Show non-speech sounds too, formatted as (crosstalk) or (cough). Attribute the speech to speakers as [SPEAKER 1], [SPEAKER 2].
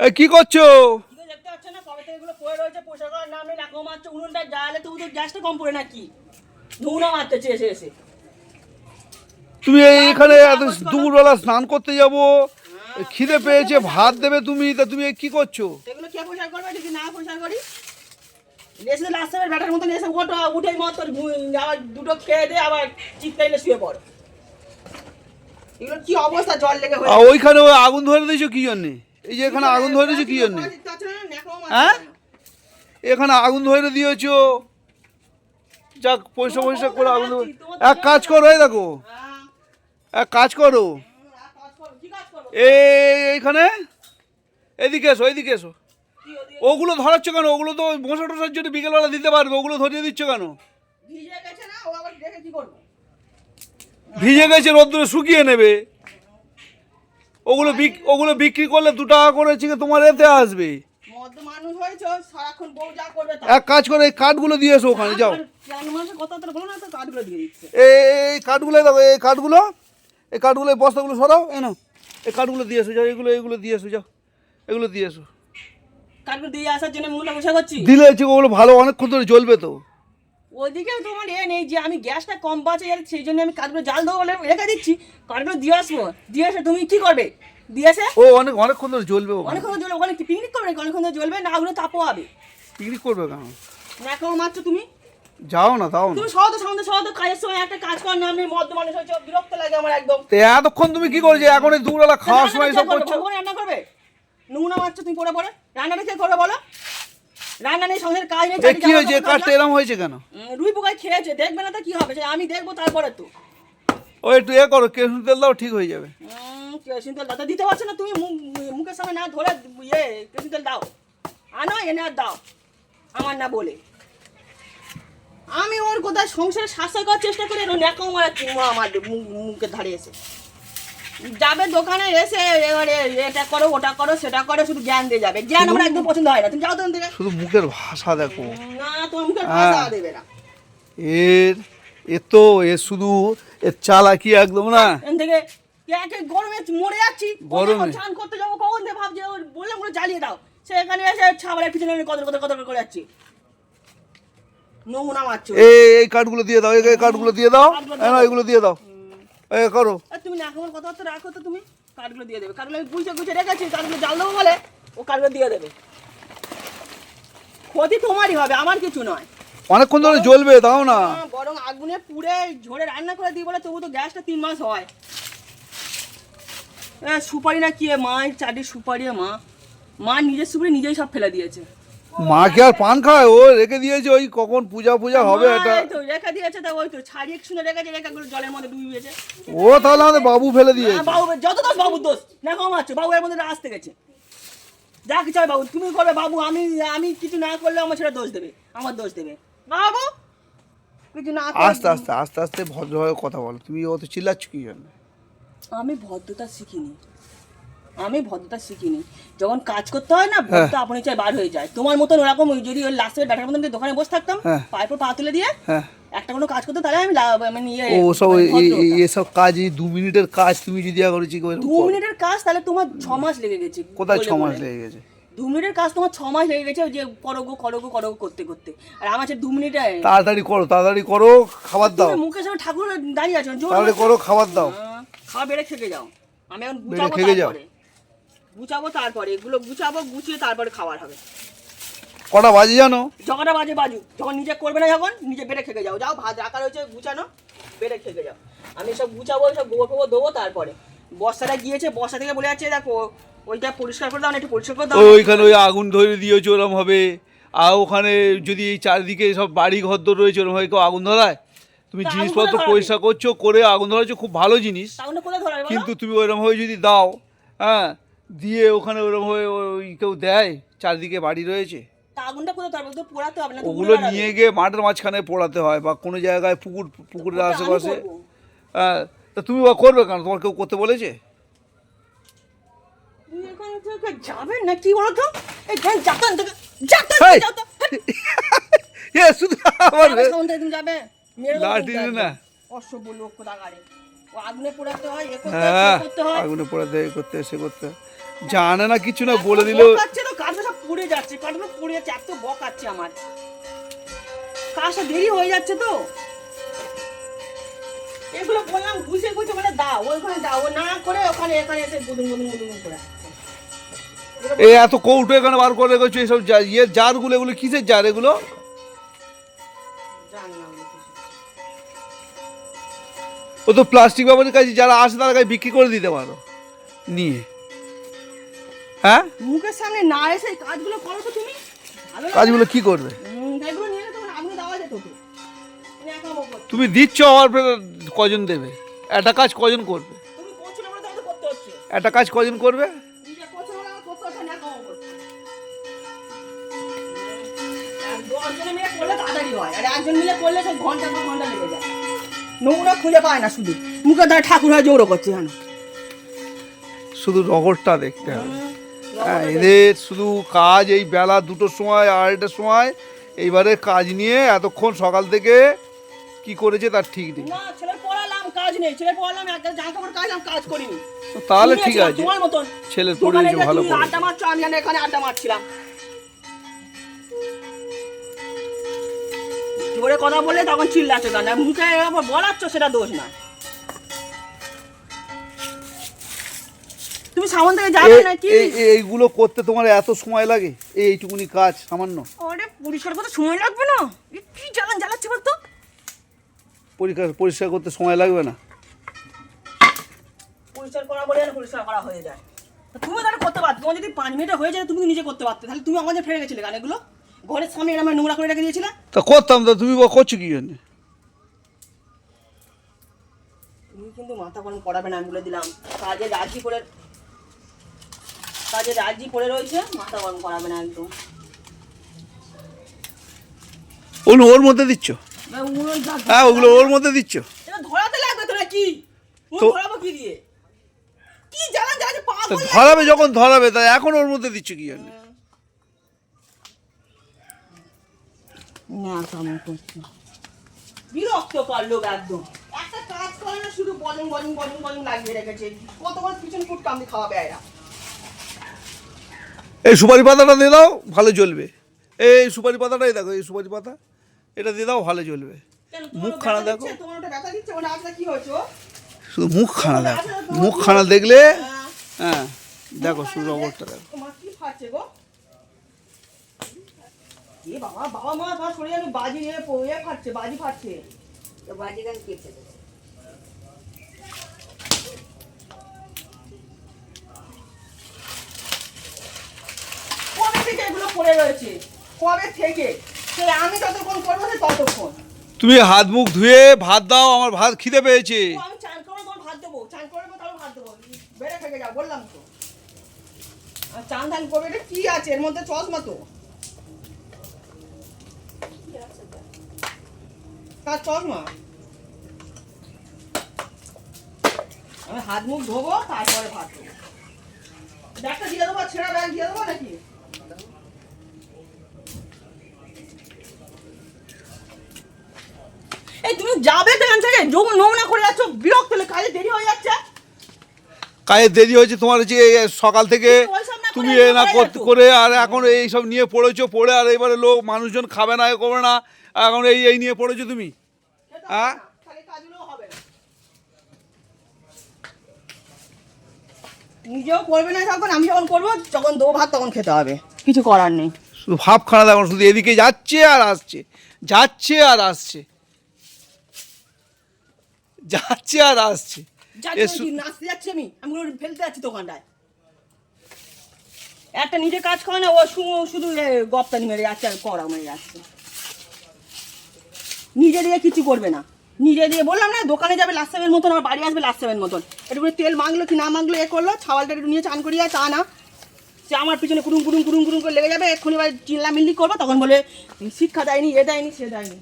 [SPEAKER 1] কি করছ? তুমি এখানে এত দুপুরবেলা স্নান করতে যাব। খিদে পেয়েছে ভাত দেবে তুমি তা তুমি কি করছ?
[SPEAKER 2] এগুলো কে করবে? যদি না করি? এসে লাস্ট টাইমের ব্যাটার মতন এসে ওটো উঠেই মত তোর ঘু- আবার দুটো খেয়ে দে আবার চিৎকাইলে শুয়ে পড়। এগুলো কি অবস্থা? জল লেগে
[SPEAKER 1] ওইখানে ওই আগুন ধরে দিয়েছ কি জন্যে? এই যে এখানে আগুন ধরে দিয়েছ কি জন্যে? হ্যাঁ? এখানে আগুন ধরে দিয়েছ। যাক পয়সা পয়সা করে আগুন এক কাজ করো এই দেখো। এক কাজ করো। এই এইখানে? এদিকে এসো এদিকে এসো। ওগুলো ধরাচ্ছ কেন? ওগুলো তো মশা টশার জন্য বিকেলবেলা দিতে পারবে। ওগুলো ধরিয়ে দিচ্ছ কেন?
[SPEAKER 2] ভিজে গেছে
[SPEAKER 1] ভিজে রোদ্দুরে শুকিয়ে নেবে। ওগুলো ওগুলো বিক্রি করলে দু টাকা করে চিকে তোমার এতে আসবে। এক কাজ করে এই কাঠগুলো দিয়ে এসো ওখানে যাও। এই কাঠগুলো দেখো এই কাঠগুলো এই কাঠগুলো বস্তাগুলো সরাও এ নাও। এই কাঠগুলো দিয়ে এসো যাও এগুলো এগুলো দিয়ে এসো যাও। এগুলো দিয়ে এসো।
[SPEAKER 2] কার্ডগুলো দিয়ে আসার জন্য মুখটা করছি।
[SPEAKER 1] দিলে ওগুলো ভালো অনেকক্ষণ ধরে জ্বলবে তো।
[SPEAKER 2] ওইদিকে তোমার এ নেই যে আমি গ্যাসটা কম বাঁচে যাচ্ছে সেই জন্য আমি কাঠগুলো জাল দেবো বলে রেখে দিচ্ছি। কাঠগুলো দিয়ে আসব। দিয়ে এসে তুমি কি করবে? দিয়ে এসে
[SPEAKER 1] ও অনেক অনেকক্ষণ ধরে জ্বলবে
[SPEAKER 2] অনেকক্ষণ ধরে জ্বলবে ওখানে কি পিকনিক করবে? অনেকক্ষণ ধরে জ্বলবে না ওগুলো তাপও হবে।
[SPEAKER 1] পিকনিক করবে কেন?
[SPEAKER 2] না কেউ মাত্র তুমি?
[SPEAKER 1] যাও না তাও না।
[SPEAKER 2] তুমি সহজ সহজ সহজ কাজের সময় একটা কাজ করার নাম নেই মদ্য মানুষ হয়েছে বিরক্ত লাগে আমার একদম।
[SPEAKER 1] তো এতক্ষণ তুমি কি করছ এখন এই দুবেলা খাওয়ার সময়
[SPEAKER 2] করবে?
[SPEAKER 1] করছ?
[SPEAKER 2] রান্না করবে? নুনা মারছো তুমি পড়ে পড়ে? রান্নাটা কে করবে বলো? রান্না নেই সংসারের কাজ নেই
[SPEAKER 1] কি হয়েছে কাঠটা এরম হয়েছে কেন?
[SPEAKER 2] রুই পোকায় খেয়েছে দেখবে না তো কি হবে আমি দেখব তারপরে তো।
[SPEAKER 1] ও একটু এ করো কেসুন তেল দাও ঠিক হয়ে যাবে।
[SPEAKER 2] কেরোসিন তেল দাও। দিতে পারছ না তুমি মুখের সামনে না ধরে ইয়ে কেরোসিন তেল দাও। আনো এনে আর দাও আমার না বলে। আমি ওর কোথায় সংসারে সাশ্রয় করার চেষ্টা করি আর ও ন্যাকাও মা আমার মু- মুখের ধারে এসে। যাবে দোকানে এসে এবারে এটা করো ওটা করো সেটা করো শুধু জ্ঞান দিয়ে যাবে। জ্ঞান আমার একদম পছন্দ হয় না। তুমি যাও তখন থেকে।
[SPEAKER 1] শুধু মুখের ভাষা দেখো।
[SPEAKER 2] না তোমার মুখের
[SPEAKER 1] হ্যাঁ।
[SPEAKER 2] ভাষা দেবে না।
[SPEAKER 1] এর এ তো এ শুধু এর চালাকি একদম না।
[SPEAKER 2] এখান থেকে কে কে গরমে মরে যাচ্ছি।
[SPEAKER 1] গরমে?
[SPEAKER 2] চান করতে যাব কখন থেকে ভাবছি ওর বললাম করে জ্বালিয়ে দাও। সে এখানে এসে ছাবারের পিছনে কত কত কত করে যাচ্ছি। নমুনা মারছো।
[SPEAKER 1] এই এই কাঠগুলো দিয়ে দাও এই কার্ডগুলো দিয়ে দাও। এগুলো দিয়ে দাও। এ করো।
[SPEAKER 2] তুমি না আমার কথাবার্তা রাখো তো তুমি। কার্ডগুলো দিয়ে দেবে। কার্ডগুলো আমি গুছিয়ে গুছিয়ে রেখেছি কার্ডগুলো জাল দেবো বলে ও কার্ডগুলো দিয়ে দেবে। ক্ষতি তোমারই হবে আমার কিছু নয়।
[SPEAKER 1] অনেকক্ষণ ধরে জ্বলবে দাও না।
[SPEAKER 2] হ্যাঁ, বরং আগুনে পুড়ে ঝরে রান্না করে দিই বলে তবু তো গ্যাসটা তিন মাস হয়। সুপারি না কি মা চারটি সুপারি মা। মা নিজের সুপারি নিজেই সব ফেলে দিয়েছে।
[SPEAKER 1] মা কি আর পান খায়? ও রেখে দিয়েছে ওই কখন পূজা পূজা হবে এটা।
[SPEAKER 2] তো রেখে দিয়েছে তা ওই তো ছাড়িয়ে শুনে রেখেছে রেখাগুলো জলের মধ্যে ডুবিয়েছে
[SPEAKER 1] ও তাহলে আমাদের বাবু ফেলে দিয়েছে।
[SPEAKER 2] হ্যাঁ, বাবু যত দোষ বাবুর দোষ না কম আছে বাবু এর মধ্যে আসতে গেছে। যা কিছু বাবু তুমি করবে বাবু আমি আমি কিছু না করলে আমার সেটা দোষ দেবে আমার দোষ দেবে। বাবু কিছু না
[SPEAKER 1] আস্তে আস্তে আস্তে আস্তে ভদ্রভাবে কথা বলো তুমি অত চিল্লাচ্ছ কি জন্য?
[SPEAKER 2] আমি ভদ্রতা শিখিনি। আমি ভদ্রতা শিখিনি। যখন কাজ করতে হয় না ভদ্রতা আপনি চাই বার হয়ে যায়। তোমার মতন ওরকম ওই যদি ওই লাস্টের ব্যাটার মতন দোকানে বসে থাকতাম
[SPEAKER 1] হ্যাঁ।
[SPEAKER 2] পায়ের পর পা তুলে দিয়ে
[SPEAKER 1] হ্যাঁ।
[SPEAKER 2] একটা কোনো কাজ করতে তাহলে আমি মানে ইয়ে
[SPEAKER 1] ও সব
[SPEAKER 2] মানে।
[SPEAKER 1] এসব কাজ এই দু মিনিটের কাজ তুমি যদি করেছি
[SPEAKER 2] দু মিনিটের কাজ তাহলে তোমার ছ মাস লেগে গেছে
[SPEAKER 1] কোথায় ছ মাস লেগে গেছে?
[SPEAKER 2] দু মিনিটের কাজ তোমার ছ মাস লেগে গেছে যে করো গো করো গো করো করতে করতে। আর আমার হচ্ছে দু মিনিটে
[SPEAKER 1] তাড়াতাড়ি করো তাড়াতাড়ি করো খাবার দাও।
[SPEAKER 2] মুখের সামনে ঠাকুর দাঁড়িয়ে আছো
[SPEAKER 1] তাড়াতাড়ি করো খাবার দাও।
[SPEAKER 2] হ্যাঁ, খাওয়া বেড়ে থেকে যাও। আমি এখন গুছাবো
[SPEAKER 1] খেকে যাও।
[SPEAKER 2] গুছাবো তারপরে এগুলো গুছাবো গুছিয়ে তারপরে খাবার হবে।
[SPEAKER 1] কটা বাজে জানো?
[SPEAKER 2] যখনটা বাজে বাজু যখন নিজে করবে না যখন নিজে বেড়ে খেকে যাও। যাও ভাত রাখা রয়েছে গুছানো বেড়ে খেকে যাও। আমি সব গুছাবো সব গোবর ফোবর দেবো তারপরে। বর্ষাটা গিয়েছে বর্ষা থেকে বলে যাচ্ছে দেখো ওইটা পরিষ্কার করে দাও না একটু পরিষ্কার করে দাও।
[SPEAKER 1] ওইখানে ওই আগুন ধরে দিয়েছে ওরম হবে। আর ওখানে যদি এই চারিদিকে সব বাড়ি ঘর দর রয়েছে ওরম হয় কেউ আগুন ধরায়? তুমি জিনিসপত্র পরিষ্কার করছ করে আগুন ধরাচ্ছ খুব ভালো জিনিস। কিন্তু তুমি ওইরকম ভাবে যদি দাও হ্যাঁ দিয়ে ওখানে ওরকম হয়ে ওই কেউ দেয় চারিদিকে বাড়ি রয়েছে।
[SPEAKER 2] আগুনটা কোথায়? ধরবে তো পোড়াতে হবে না
[SPEAKER 1] ওগুলো নিয়ে গিয়ে মাঠের মাঝখানে পোড়াতে হয় বা কোনো জায়গায় পুকুর পুকুরের আশেপাশে। হ্যাঁ তা তুমি বা করবে কেন? তোমার কেউ করতে বলেছে?
[SPEAKER 2] যাবেন না কি (laughs)
[SPEAKER 1] শুধু আমার
[SPEAKER 2] যাবে
[SPEAKER 1] লাঠি।
[SPEAKER 2] অসভ্য লোক কোথাকারে। আগুনে পোড়াতে হয় করতে হয়
[SPEAKER 1] হ্যাঁ
[SPEAKER 2] করতে
[SPEAKER 1] আগুনে পোড়াতে করতে সে করতে জানে না কিছু না বলে দিল।
[SPEAKER 2] তো কাজটা সব পুড়ে যাচ্ছে পুড়ে যাচ্ছে এত বকাচ্ছে আমার। কাজটা দেরি হয়ে যাচ্ছে তো? এগুলো বললাম মানে দাও ওইখানে দাও না করে ওখানে এখানে এসে গুদুম গুদুম গুদুম করে।
[SPEAKER 1] এই এত কৌটো এখানে বার করে রেখেছো এইসব ইয়ের জারগুলো এগুলো কিসের জার এগুলো। ও তো প্লাস্টিক ব্যবহারের কাছে যারা আসে তার কাছে বিক্রি করে দিতে পারো। নিয়ে। হ্যাঁ?
[SPEAKER 2] মুখের সামনে না এসে কাজগুলো করো তো তুমি।
[SPEAKER 1] কাজগুলো কি করবে?
[SPEAKER 2] তুমি
[SPEAKER 1] দিচ্ছ আর ফের কজন দেবে? একটা কাজ কজন করবে? একটা কাজ কজন করবে?
[SPEAKER 2] আমার নোংরা খুঁজে পায় না শুধু। মুখে তার ঠাকুর হয় জোরও করছে জানো
[SPEAKER 1] শুধু রগরটা দেখতে হবে। হ্যাঁ এদের শুধু কাজ এই বেলা দুটোর সময় আড়াইটার সময় এইবারে কাজ নিয়ে এতক্ষণ সকাল থেকে কি করেছে তার ঠিক নেই।
[SPEAKER 2] না
[SPEAKER 1] তাহলে ঠিক
[SPEAKER 2] আছে।
[SPEAKER 1] ছেলের পরিবেশ ভালো করে
[SPEAKER 2] আড্ডা মারছো আমি এখানে আড্ডা মারছিলাম। জোরে কথা বলে তখন চিল্লাচ্ছ কেন? আর মুখে বলাচ্ছ সেটা দোষ না। সামন থেকে যাবে নাকি
[SPEAKER 1] এই- এই- এইগুলো করতে তোমার এত সময় লাগে? এইটুকুনি কাজ সামান্য।
[SPEAKER 2] আরে পরিষ্কার করতে সময় লাগবে না? কি জ্বালান জ্বালাচ্ছে বলতো?
[SPEAKER 1] পরিষ্কার পরিষ্কার করতে সময় লাগবে না।
[SPEAKER 2] পরিষ্কার করা বলে আর পরিষ্কার করা হয়ে যায়। তুমি তাহলে করতে পারতো। তোমার যদি পাঁচ মিনিটে হয়ে যায় তুমি নিজে করতে পারতে। তাহলে তুমি আমাদের ফেলে গেছিলে কেন এগুলো ঘরের সামনে এরকম নোংরা করে রেখে দিয়েছিলে?
[SPEAKER 1] তা করতাম তো তুমি করছ কি জন্য?
[SPEAKER 2] তুমি কিন্তু মাথা গরম করাবে না আমি বলে দিলাম। কাজে রাজি করে কাজে রাজি করে রয়েছে মাথা গরম করাবে না একদম।
[SPEAKER 1] ওগুলো ওর মধ্যে দিচ্ছ? হ্যাঁ ওগুলো ওর মধ্যে দিচ্ছ?
[SPEAKER 2] ধরাতে লাগবে তো নাকি? ধরাবো কি দিয়ে? কি
[SPEAKER 1] ধরাবে যখন ধরাবে তাই এখন ওর মধ্যে দিচ্ছ কি জন্য?
[SPEAKER 2] না কেমন করছে। বিরক্ত কর লোক একদম। একটা কাজ করে না শুধু বলিং বলিং বলিং বলিং লাগিয়ে রেখেছে। কতবার পিছন ফুট কামড়ি খাওয়াবে এরা?
[SPEAKER 1] এই সুপারি পাতাটা দিয়ে দাও ভালো জ্বলবে। এই সুপারি পাতাটাই দেখো এই সুপারি পাতা এটা দিয়ে দাও ভালো জ্বলবে। মুখ
[SPEAKER 2] খানা
[SPEAKER 1] দেখো।
[SPEAKER 2] দিচ্ছে? তোমার ওটা ব্যথা দিচ্ছে? ওটা আপনার কি হয়েছে ও?
[SPEAKER 1] শুধু মুখখানা দেখো মুখখানা দেখলে
[SPEAKER 2] হ্যাঁ।
[SPEAKER 1] হ্যাঁ দেখো শুধু রবরটা দেখো।
[SPEAKER 2] তোমার কি ফাটছে গো? এ বাবা বাবা মা আমি বাজি ফাটছে বাজি ফাটছে।
[SPEAKER 3] তো বাজিগান কেটে
[SPEAKER 2] এগুলো পড়ে রয়েছে। কবে থেকে? সে আমি যতক্ষণ করব সে ততক্ষণ।
[SPEAKER 1] তুমি হাত মুখ ধুয়ে ভাত দাও আমার ভাত খিদে পেয়েছে।
[SPEAKER 2] আমি চান করে তোমার ভাত দেবো চান করে তাহলে ভাত দেবো। বেড়ে থেকে যাও বললাম তো। আর চান ধান করবে এটা কি আছে? এর মধ্যে চশমা তো। তার চশমা। আমি হাত মুখ ধোবো তারপরে ভাত দেবো। ব্যাগটা দিয়ে দেবো ছেঁড়া ব্যাগ দিয়ে দেবো নাকি? এই তুমি যাবে তো এখান থেকে? যখন নোংরা করে যাচ্ছ বিরক্ত হলে কাজে দেরি হয়ে যাচ্ছে।
[SPEAKER 1] কাজের দেরি হয়েছে তোমার হচ্ছে এই সকাল থেকে তুমি এ না
[SPEAKER 2] করে
[SPEAKER 1] করতে করে আর এখন এই সব নিয়ে পড়েছো পড়ে আর এবারে লোক মানুষজন খাবে না এ করবে না এখন এই এই নিয়ে পড়েছো তুমি? হ্যাঁ?
[SPEAKER 2] নিজেও করবে না যখন আমি যখন করব যখন দো ভাত তখন খেতে হবে। কিছু করার নেই।
[SPEAKER 1] শুধু ভাবখানা দেখো শুধু এদিকে যাচ্ছে আর আসছে যাচ্ছে আর আসছে। যাচ্ছে আর আসছে।
[SPEAKER 2] নাচতে যাচ্ছি আমি? আমি ফেলতে যাচ্ছি দোকানটায়। একটা নিজে কাজ করে না ও শুধু গপ্তানি মেরে যাচ্ছে আর করা মেরে যাচ্ছে। নিজে দিয়ে কিছু করবে না। নিজে দিয়ে বললাম না দোকানে যাবে লাস্ট সেভেন মতন আর বাড়ি আসবে লাস্ট সেভেন মতন। একটু তেল মাগলো কি না মাগলো এ করল ছাওয়ালটা একটু নিয়ে চান করিয়া চা না। সে আমার পিছনে কুড়ুম কুড়ুম কুড়ুম কুড়ুম করে লেগে যাবে এক্ষুনি এবার চিল্লা মিল্লি করব তখন বলে শিক্ষা দেয়নি এ দেয়নি সে দেয়নি।